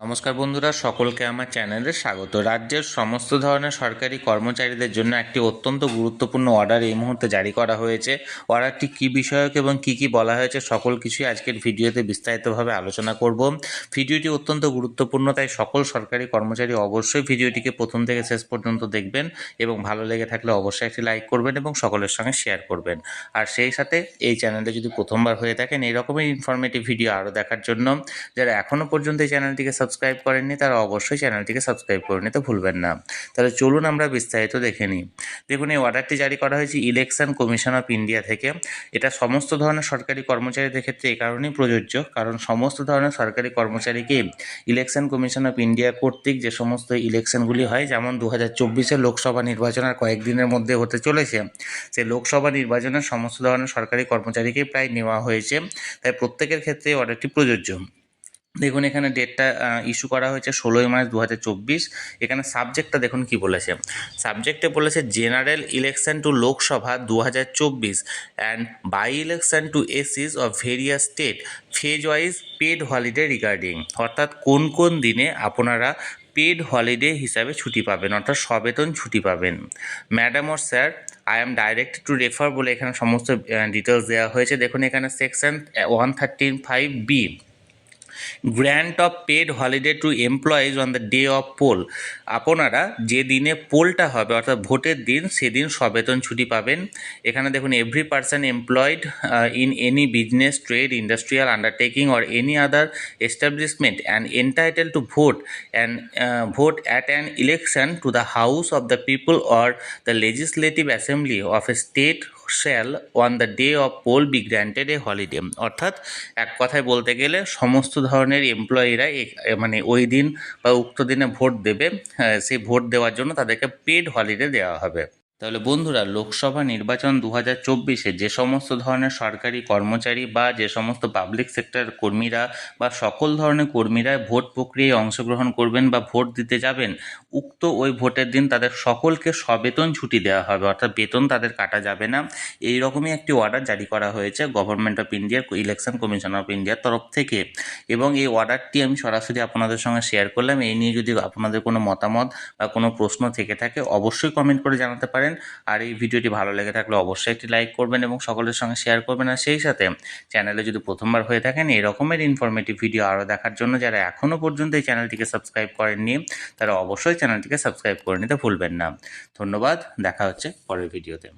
নমস্কার বন্ধুরা, সকলকে আমার চ্যানেলে স্বাগত। রাজ্যের সমস্ত ধরনের সরকারি কর্মচারীদের জন্য একটি অত্যন্ত গুরুত্বপূর্ণ অর্ডার এই মুহূর্তে জারি করা হয়েছে। অর্ডারটি কী বিষয়ক এবং কি কি বলা হয়েছে সকল কিছুই আজকের ভিডিওতে বিস্তারিতভাবে আলোচনা করব। ভিডিওটি অত্যন্ত গুরুত্বপূর্ণ, তাই সকল সরকারি কর্মচারী অবশ্যই ভিডিওটিকে প্রথম থেকে শেষ পর্যন্ত দেখবেন এবং ভালো লেগে থাকলে অবশ্যই একটি লাইক করবেন এবং সকলের সঙ্গে শেয়ার করবেন। আর সেই সাথে এই চ্যানেলটা যদি প্রথমবার হয়ে থাকেন, এরকমই ইনফরমেটিভ ভিডিও আরও দেখার জন্য, যারা এখনও পর্যন্ত এই চ্যানেলটিকে সাবস্ক্রাইব করেননি, তারা অবশ্যই চ্যানেলটিকে সাবস্ক্রাইব করে নিতে ভুলবেন না। তাহলে চলুন আমরা বিস্তারিত দেখে নিই। দেখুন, এই অর্ডারটি জারি করা হয়েছে ইলেকশন কমিশন অফ ইন্ডিয়া থেকে। এটা সমস্ত ধরনের সরকারি কর্মচারীদের ক্ষেত্রে এই কারণেই প্রযোজ্য, কারণ সমস্ত ধরনের সরকারি কর্মচারীকে ইলেকশন কমিশন অফ ইন্ডিয়া কর্তৃক যে সমস্ত ইলেকশনগুলি হয়, যেমন দু হাজার চব্বিশের লোকসভা নির্বাচন আর কয়েকদিনের মধ্যে হতে চলেছে, সেই লোকসভা নির্বাচনের সমস্ত ধরনের সরকারি কর্মচারীকেই প্রায় নেওয়া হয়েছে। তাই প্রত্যেকের ক্ষেত্রে অর্ডারটি প্রযোজ্য। দেখুন, এখানে ডেটটা ইস্যু করা হয়েছে ষোলোই মার্চ দু হাজার চব্বিশ। এখানে সাবজেক্টটা দেখুন কি বলেছে। সাবজেক্টে বলেছে জেনারেল ইলেকশন টু লোকসভা দু হাজার চব্বিশ and by election to ACs of various state phase wise paid holiday regarding অর্থাৎ কোন কোন দিনে আপনারা পেড হলিডে হিসাবে ছুটি পাবেন, অর্থাৎ সবেতন ছুটি পাবেন। Madam or sir I am direct to refer বলে এখানে সমস্ত ডিটেলস দেওয়া হয়েছে। দেখুন, এখানে section one thirteen five B grant of paid holiday to employees on the day of poll আপনারা যে দিনে পোলটা হবে, অর্থাৎ ভোটের দিন, সেদিন সবেতন ছুটি পাবেন। এখানে দেখুন every person employed in any business trade industrial undertaking or any other establishment and entitle to vote and vote at an election to the house of the people or the legislative assembly of a state shall on the day of poll be granted a holiday অর্থাৎ এক কথায় বলতে গেলে সমস্ত ধরনের এমপ্লয়িরা মানে ওই দিন বা উক্ত দিনে ভোট দেবে সেই ভোট দেওয়ার জন্য তাদেরকে পেড হলিডে দেওয়া হবে। তাহলে বন্ধুরা, লোকসভা নির্বাচন দু হাজার চব্বিশে যে সমস্ত ধরনের সরকারি কর্মচারী বা যে সমস্ত পাবলিক সেক্টর কর্মীরা বা সকল ধরনের কর্মীরা ভোট প্রক্রিয়ায় অংশগ্রহণ করবেন বা ভোট দিতে যাবেন, উক্ত ওই ভোটের দিন তাদের সকলকে সবেতন ছুটি দেওয়া হবে। অর্থাৎ বেতন তাদের কাটা যাবে না। এই রকমই একটি অর্ডার জারি করা হয়েছে গভর্নমেন্ট অফ ইন্ডিয়ার ইলেকশন কমিশন অফ ইন্ডিয়ার তরফ থেকে। এবং এই অর্ডারটি আমি সরাসরি আপনাদের সঙ্গে শেয়ার করলাম। এই নিয়ে যদি আপনাদের কোনো মতামত বা কোনো প্রশ্ন থেকে থাকে, অবশ্যই কমেন্ট করে জানাতে পারেন। আর এই ভিডিওটি ভালো লেগে থাকলে অবশ্যই একটি লাইক করবেন এবং সকলের সঙ্গে শেয়ার করবেন। আর সেই সাথে চ্যানেলে যদি প্রথমবার হয়ে থাকেন এরকমের রকমের ইনফরমেটিভ ভিডিও আরও দেখার জন্য যারা এখনও পর্যন্ত এই চ্যানেলটিকে সাবস্ক্রাইব করেননি, তারা অবশ্যই চ্যানেলটিকে সাবস্ক্রাইব করে নিতে ভুলবেন না। ধন্যবাদ, দেখা হচ্ছে পরের ভিডিওতে